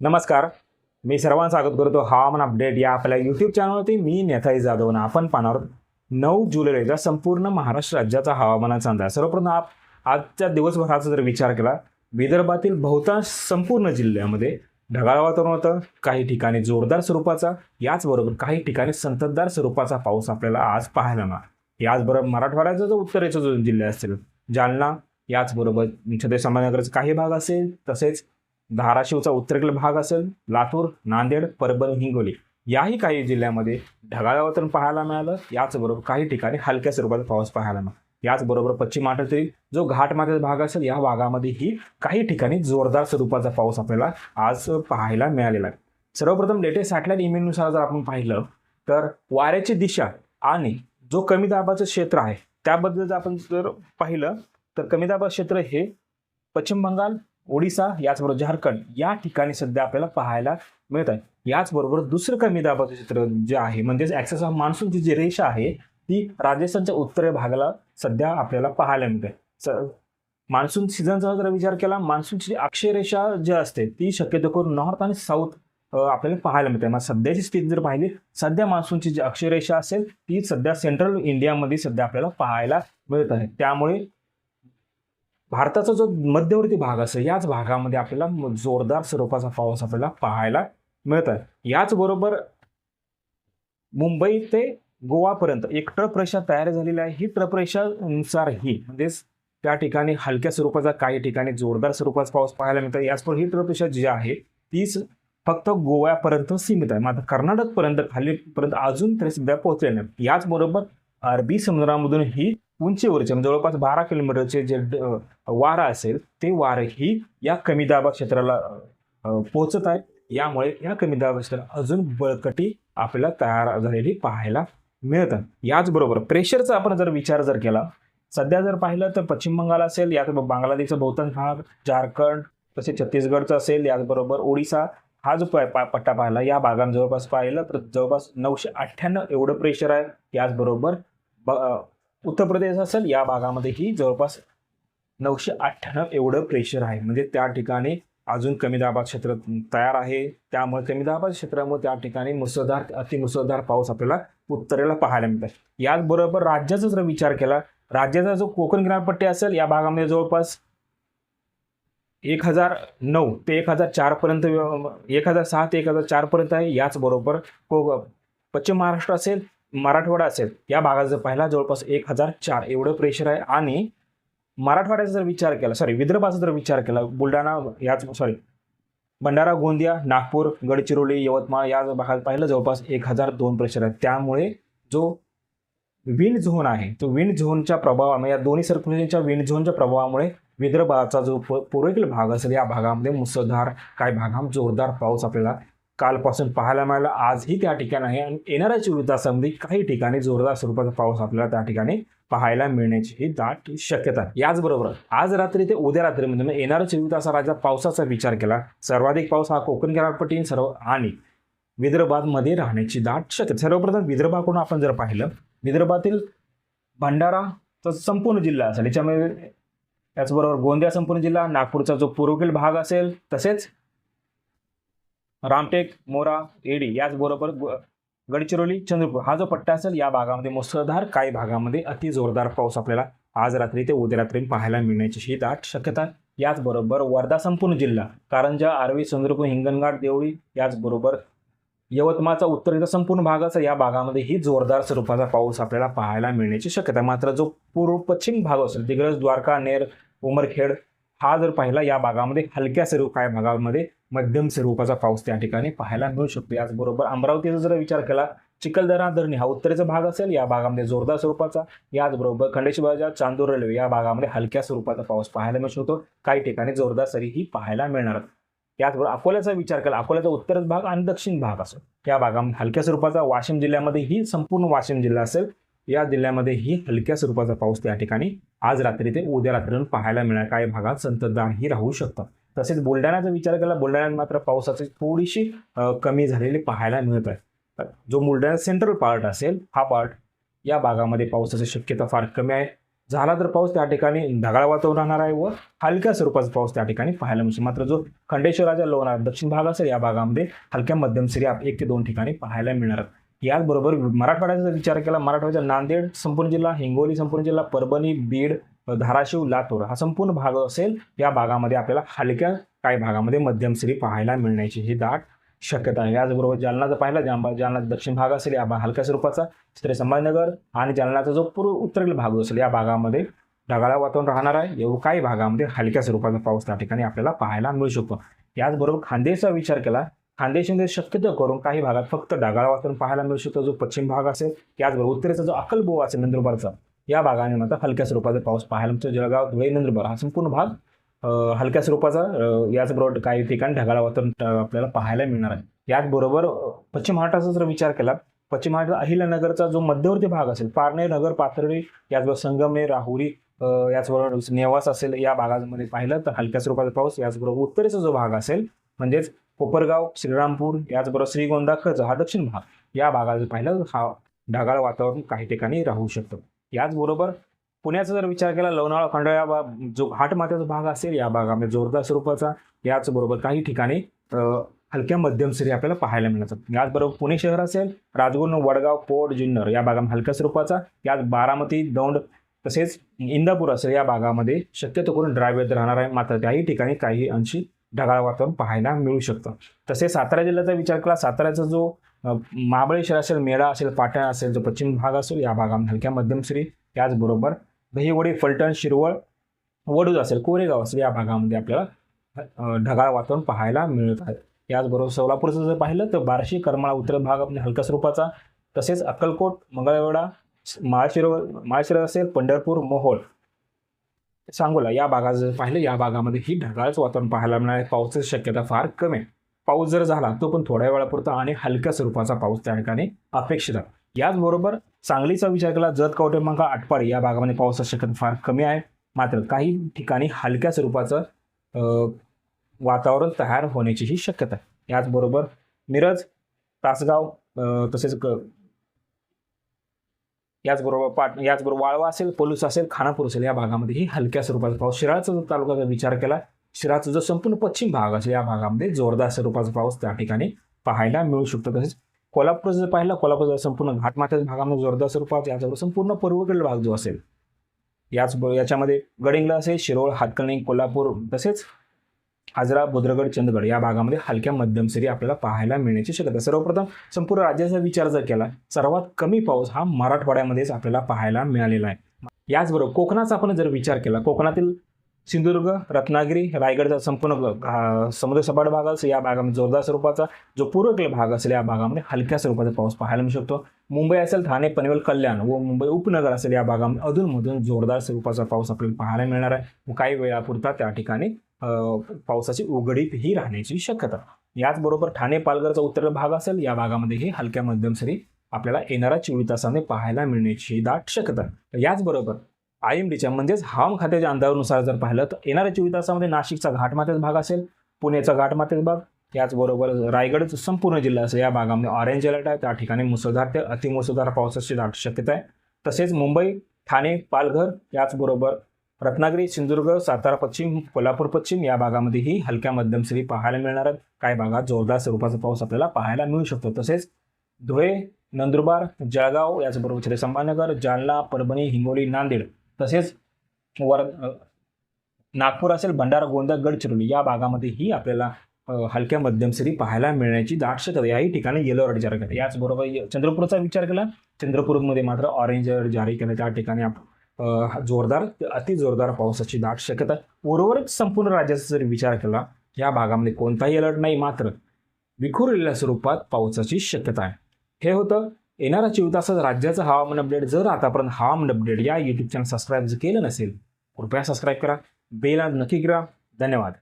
नमस्कार. मी सर्वांचं स्वागत करतो. हवामान अपडेट या आपल्या यूट्यूब चॅनलवरती मी नेताई जाधव ना आपण पाहणार नऊ जुलैचा संपूर्ण महाराष्ट्र राज्याचा हवामानाचा अंदाज. सर्वप्रथम आप आजच्या दिवसभराचा जर विचार केला विदर्भातील बहुतांश संपूर्ण जिल्ह्यामध्ये ढगाळ वातावरण होतं. काही ठिकाणी जोरदार स्वरूपाचा याचबरोबर काही ठिकाणी संततधार स्वरूपाचा पाऊस आपल्याला आज पाहायला मिळाला याचबरोबर मराठवाड्याचा जो उत्तरेचा जो जिल्हे असतील जालना याचबरोबर छत्रपती संभाजीनगरचा काही भाग असेल तसेच धाराशिवचा उत्तरेकडील भाग असेल लातूर नांदेड परभणी हिंगोली. याही काही जिल्ह्यामध्ये ढगाळ वातावरण पाहायला मिळालं. याचबरोबर काही ठिकाणी हलक्या स्वरूपाचा पाऊस पाहायला मिळाला. याचबरोबर पश्चिम महाराष्ट्रातील जो घाटमाथ्याचा भाग असेल या भागामध्येही काही ठिकाणी जोरदार स्वरूपाचा पाऊस आपल्याला आज पाहायला मिळालेला आहे. सर्वप्रथम लेटेस्ट सॅटेलाईट इमेजनुसार जर आपण पाहिलं तर वाऱ्याची दिशा आणि जो कमी दाबाचं क्षेत्र आहे त्याबद्दल जर आपण जर पाहिलं तर कमी दाबाचं क्षेत्र हे पश्चिम बंगाल ओडिसा याचबरोबर झारखंड या ठिकाणी सध्या आपल्याला पाहायला मिळत आहे याचबरोबर दुसरं कमी दाबाचं चित्र जे आहे म्हणजेच ॲक्सेस ऑफ मान्सूनची जी रेषा आहे ती राजस्थानच्या उत्तरे भागाला सध्या आपल्याला पाहायला मिळते. स मान्सून सीझनचा जर विचार केला मान्सूनची जी जी असते ती शक्यतो करून नॉर्थ आणि साऊथ आपल्याला पाहायला मिळते. मग सध्याची स्थिती जर पाहिली सध्या मान्सूनची जी अक्षरेषा असेल ती सध्या सेंट्रल इंडियामध्ये सध्या आपल्याला पाहायला मिळत आहे. त्यामुळे भारताचा जो मध्यवर्ती भाग असेल याच भागामध्ये आपल्याला जोरदार स्वरूपाचा पाऊस आपल्याला पाहायला मिळत आहे याचबरोबर मुंबई ते गोवापर्यंत एक ट्रप रेषा तयार झालेली आहे. ही ट्रप रेषानुसारही म्हणजेच त्या ठिकाणी हलक्या स्वरूपाचा काही ठिकाणी जोरदार स्वरूपाचा पाऊस पाहायला मिळतो याचबरोबर ही ट्रप रेषा जी आहे तीच फक्त गोव्यापर्यंत सीमित आहे. मात्र कर्नाटकपर्यंत खालीपर्यंत अजून तरी सध्या पोहोचले नाही. याचबरोबर अरबी समुद्रामधून ही उंचीवरचे म्हणजे जवळपास बारा किलोमीटरचे जे ड- वारा असेल ते वारंही या कमी दाबा क्षेत्राला पोहोचत आहे यामुळे या कमी दाबा क्षेत्रात अजून बळकटी आपल्याला तयार झालेली पाहायला मिळतात. याचबरोबर प्रेशरचा आपण जर विचार जर केला सध्या जर पाहिलं तर पश्चिम बंगाल असेल यात बांगलादेशचा बहुतांश भाग झारखंड तसेच छत्तीसगडचा असेल याचबरोबर ओडिसा हा जो प- पा- पट्टा पाहिला या भागात जवळपास पाहिलं तर जवळपास नऊशे अठ्ठ्याण्णव एवढं प्रेशर आहे. याचबरोबर ब उत्तर प्रदेश असेल या भागामध्येही जवळपास नऊशे अठ्ठ्याण्णव एवढं प्रेशर आहे. म्हणजे त्या ठिकाणी अजून कमी दाबात क्षेत्र तयार आहे. त्यामुळे कमी दाबात क्षेत्रामुळे त्या ठिकाणी मुसळधार अतिमुसळधार पाऊस आपल्याला उत्तरेला पाहायला मिळतात याचबरोबर राज्याचा जर विचार केला राज्याचा जो कोकण किनारपट्टी असेल या भागामध्ये जवळपास एक हजार नऊ ते एक हजार चारपर्यंत एक हजार सहा ते एक हजार चारपर्यंत आहे. याचबरोबर को पश्चिम महाराष्ट्र असेल मराठवाडा असेल या भागाचा जर जवळपास एक हजार चार एवढं प्रेशर आहे. आणि मराठवाड्याचा जर विचार केला सॉरी विदर्भाचा जर विचार केला बुलढाणा याच सॉरी भंडारा गोंदिया नागपूर गडचिरोली यवतमाळ या भागात पाहिलं जवळपास एक हजार दोन प्रेशर आहे त्यामुळे जो विंड झोन आहे तो विंड झोनच्या प्रभावामुळे म्हणजे या दोन्ही सर्क्युलेशनच्या विंड झोनच्या प्रभावामुळे विदर्भाचा जो प- पूर्वेकडील भाग असेल या भागामध्ये मुसळधार काही भागात जोरदार पाऊस आपल्याला कालपासून पाहायला मिळाला आजही त्या ठिकाणी आहे. आणि येणाऱ्या चोवीस तासामध्ये काही ठिकाणी जोरदार स्वरूपाचा पाऊस आपल्याला त्या ठिकाणी पाहायला मिळण्याची ही दाट शक्यता याचबरोबर आज रात्री ते उद्या रात्रीमध्ये म्हणजे येणाऱ्या चोवीस तासा राज्यात पावसाचा विचार केला. सर्वाधिक पाऊस हा कोकण किनारपट्टी सर्व आणि विदर्भामध्ये राहण्याची दाट शक्यता सर्वप्रथम विदर्भाकडून आपण जर पाहिलं विदर्भातील भंडाराचा संपूर्ण जिल्हा असेल. याच्यामध्ये त्याचबरोबर गोंदिया संपूर्ण जिल्हा नागपूरचा जो पूर्वकील भाग असेल तसेच रामटेक मोरा एडी याचबरोबर ग- गडचिरोली चंद्रपूर. हा जो पट्टा असेल या भागामध्ये मुसळधार काही भागामध्ये अति जोरदार पाऊस आपल्याला आज रात्री ते उद्या रात्री पाहायला मिळण्याची ही दाट शक्यता याचबरोबर वर्धा संपूर्ण जिल्हा कारंजा आर्वी चंद्रपूर हिंगणघाट देवळी याचबरोबर यवतमाळचा उत्तरेचा संपूर्ण भाग असेल या भागामध्ये ही जोरदार स्वरूपाचा पाऊस आपल्याला पाहायला मिळण्याची शक्यता मात्र जो पूर्व पश्चिम भाग असेल दिग्रज द्वारका नेर उमरखेड हा जर पाहिला या भागामध्ये हलक्या स्वरूप काही भागामध्ये मध्यम स्वरूपाचा पाऊस त्या ठिकाणी पाहायला मिळू शकतो. याचबरोबर अमरावतीचा जर विचार केला चिखलदरा धरणी हा उत्तरेचा भाग असेल या भागामध्ये जोरदार स्वरूपाचा. याचबरोबर खंडेश्वर बाजार चांदूर रेल्वे या भागामध्ये हलक्या स्वरूपाचा पाऊस पाहायला मिळू शकतो. काही ठिकाणी जोरदार सरीही पाहायला मिळणार. याचबरोबर अकोल्याचा विचार केला अकोल्याचा उत्तरच भाग आणि दक्षिण भाग असेल. या भागामध्ये हलक्या स्वरूपाचा वाशिम जिल्ह्यामध्ये ही संपूर्ण वाशिम जिल्हा असेल. या जिल्ह्यामध्ये ही हलक्या स्वरूपाचा पाऊस त्या ठिकाणी आज रात्री ते उद्या रात्रीतून पाहायला मिळणार. काही भागात संततधारही राहू शकतात. तसेच बुलढाण्याचा विचार केला बुलढाण्यात मात्र पावसाची थोडीशी कमी झालेली पाहायला मिळत आहे. जो बुलढाणा सेंट्रल पार्ट असेल हा पार्ट या भागामध्ये पावसाची शक्यता फार कमी आहे. झाला तर पाऊस त्या ठिकाणी ढगाळ वातावरण राहणार आहे व हलक्या स्वरूपाचा पाऊस त्या ठिकाणी पाहायला मिळतो. मात्र जो खंडेश्वराच्या लोणार दक्षिण भाग असेल या भागामध्ये हलक्या मध्यम सरी आप- एक ते दोन ठिकाणी पाहायला मिळणार याचबरोबर मराठवाड्याचा विचार केला मराठवाड्याचा नांदेड संपूर्ण जिल्हा हिंगोली संपूर्ण जिल्हा परभणी बीड धाराशिव लातूर हा संपूर्ण भाग असेल या भागामध्ये आपल्याला हलक्या काही भागामध्ये मध्यम सरी पाहायला मिळण्याची ही दाट शक्यता आहे. याचबरोबर जालना जर पाहिला जांबा दक्षिण भाग असेल या भाग हलक्या स्वरूपाचा तिथे संभाजीनगर आणि जालनाचा जो पूर्व उत्तरेकडील भाग असेल या भागामध्ये ढगाळा वातावरण राहणार आहे. एवढं काही भागामध्ये हलक्या स्वरूपाचा पाऊस त्या ठिकाणी आपल्याला पाहायला मिळू शकतो. याचबरोबर खानदेशचा विचार केला खानदेशमध्ये शक्यतो करून काही भागात फक्त ढगाळ वातावरण पाहायला मिळू शकतो. जो पश्चिम भाग असेल याचबरोबर उत्तरेचा जो अक्कलबोवा असेल नंदुरबारचा या भागाने मात्र हलक्या स्वरूपाचा पाऊस पाहायला मिळतो. जळगाव धुळे नंदुरबार हा संपूर्ण भाग हलक्या स्वरूपाचा याचबरोबर काही ठिकाणी ढगाळ वातावरण आपल्याला पाहायला मिळणार आहे. याचबरोबर पश्चिम महाराष्ट्राचा जर विचार केला पश्चिम महाराष्ट्र अहिल्यानगरचा जो मध्यवर्ती भाग असेल पारनेर नगर पाथर्डी याचबरोबर संगमनेर राहुरी याचबरोबर नेवास असेल या भागामध्ये पाहिलं तर हलक्या स्वरूपाचा पाऊस याचबरोबर उत्तरेचा जो भाग असेल म्हणजेच कोपरगाव श्रीरामपूर याचबरोबर श्रीगोंदा कर्ज हा दक्षिण भाग या भागात पाहिलं हा ढगाळ वातावरण काही ठिकाणी राहू शकतं. याचबरोबर पुण्याचा जर विचार केला लोणावळा खंडाळा या जो घाटमाथ्याचा भाग असेल या भागामध्ये जोरदार स्वरूपाचा याचबरोबर काही ठिकाणी हलक्या मध्यम सरी आपल्याला पाहायला मिळतात. याचबरोबर पुणे शहर असेल राजगुरू वडगाव पोट जुन्नर या भागामध्ये हलक्या स्वरूपाचा यात बारामती दौंड तसेच इंदापूर असेल या भागामध्ये शक्यतो करून ड्राय वेदर राहणार आहे. मात्र त्याही ठिकाणी काही अंशी ढगाळ वातावरण पाहायला मिळू शकतं. तसेच सातारा जिल्ह्याचा विचार केला साताऱ्याचा जो महाबळेश्वर असेल मेळा असेल पाटण असेल जो पश्चिम भाग असेल या भागामध्ये हलक्या मध्यमश्री त्याचबरोबर दहिवडी फलटण शिरवळ वडूज असेल कोरेगाव असेल या भागामध्ये आपल्याला ढगाळ वातावरण पाहायला मिळत आहे. याचबरोबर सोलापूरचं जर पाहिलं तर बार्शी करमाळा उत्तर भाग आपल्या हलक्या स्वरूपाचा. तसेच अक्कलकोट मंगळवेढा माळशिर माळशिर असेल पंढरपूर मोहोळ. सांगोला या भागात जर पाहिलं या भागामध्ये ही ढगाळच वातावरण पाहायला मिळणार पावसाची शक्यता फार कमी आहे. पाऊस जर झाला तो पण थोड्या वेळापुरता आणि हलक्या स्वरूपाचा पाऊस त्या ठिकाणी अपेक्षित आहे. याचबरोबर सांगलीचा विचार केला जत कवटेमंका आटपाडी या भागामध्ये पावसाची शक्यता फार कमी आहे. मात्र काही ठिकाणी हलक्या स्वरूपाचं वातावरण तयार होण्याची ही शक्यता आहे. याचबरोबर मिरज तासगाव तसेच क- याचबरोबर पाट याचबरोबर वाळवा असेल पलूस असेल खानापूर असेल या भागामध्ये ही हलक्या स्वरूपाचा पाऊस शिराळचा जर तालुक्याचा विचार केला शिराळचा जो संपूर्ण पश्चिम भाग असेल या भागामध्ये जोरदार स्वरूपाचा पाऊस त्या ठिकाणी पाहायला मिळू शकतो. तसेच कोल्हापूर जर पाहिलं कोल्हापूरचा संपूर्ण घाटमाथ्याच्या भागामध्ये जोरदार स्वरूपात याचबरोबर संपूर्ण पूर्वेकडील भाग जो असेल याच याच्यामध्ये गडिंगला असेल शिरोळ हातकणी कोल्हापूर तसेच आजरा बुद्रगड चंदगड या भागामध्ये हलक्या मध्यम सरी आपल्याला पाहायला मिळण्याची शक्यता आहे. सर्वप्रथम संपूर्ण राज्याचा विचार जर केला सर्वात कमी पाऊस हा मराठवाड्यामध्येच आपल्याला पाहायला मिळालेला आहे. याचबरोबर कोकणाचा आपण जर विचार केला कोकणातील सिंधुदुर्ग रत्नागिरी रायगडचा संपूर्ण समुद्र सपाट भाग असेल या भागामध्ये जोरदार स्वरूपाचा जो पूर्वेकडील भाग असेल या भागामध्ये हलक्या स्वरूपाचा पाऊस पाहायला मिळू शकतो. मुंबई असेल ठाणे पनवेल कल्याण व मुंबई उपनगर असेल या भागामध्ये अधूनमधून जोरदार स्वरूपाचा पाऊस आपल्याला पाहायला मिळणार आहे. व काही वेळापुरता त्या ठिकाणी पावसाची उघडीप ही राहण्याची शक्यता. याचबरोबर ठाणे पालघरचा उत्तर भाग असेल या भागामध्ये हे हलक्या मध्यम सरी आपल्याला येणाऱ्या चोवीस तासाने पाहायला मिळण्याची दाट शक्यता. याचबरोबर आय एम डीच्या म्हणजेच हवामान खात्याच्या अंदाजानुसार जर पाहिलं तर येणाऱ्या चोवीस तासामध्ये नाशिकचा घाटमाथ्याचा भाग असेल पुण्याचा घाटमाथ्याचा भाग त्याचबरोबर रायगडचं संपूर्ण जिल्हा असेल या भागामध्ये ऑरेंज अलर्ट आहे. त्या ठिकाणी मुसळधार ते अतिमुसळधार पावसाची दाट शक्यता आहे. तसेच मुंबई ठाणे पालघर याचबरोबर रत्नागिरी सिंधुदुर्ग सातारा पश्चिम कोल्हापूर पश्चिम या भागामध्येही हलक्या मध्यम सरी पाहायला मिळणार आहेत. काही भागात जोरदार स्वरूपाचा पाऊस आपल्याला पाहायला मिळू शकतो. तसेच धुळे नंदुरबार जळगाव याचबरोबर छत्रपती संभानगर जालना परभणी हिंगोली नांदेड तसेच वर नागपूर असेल भंडारा गोंदा गडचिरोली या भागामध्येही आपल्याला हलक्या मध्यम सरी पाहायला मिळण्याची दाट शक्यता याही ठिकाणी येलो अलर्ट जारी केला याचबरोबर चंद्रपूरचा विचार केला. चंद्रपूरमध्ये मात्र ऑरेंज अलर्ट जारी केला त्या ठिकाणी आपण जोरदार अति जोरदार पावसाची दाट शक्यता. आहे. उर्वरित संपूर्ण राज्याचा जर विचार केला या भागामध्ये कोणताही अलर्ट नाही मात्र विखुरलेल्या स्वरूपात पावसाची शक्यता आहे. हे होतं येणाऱ्या चोवीस तासात राज्याचं हवामान अपडेट जर आतापर्यंत हवामान अपडेट या यूट्यूब चॅनल सबस्क्राईब जर केलं नसेल कृपया सबस्क्राईब करा. बेला नक्की करा. धन्यवाद.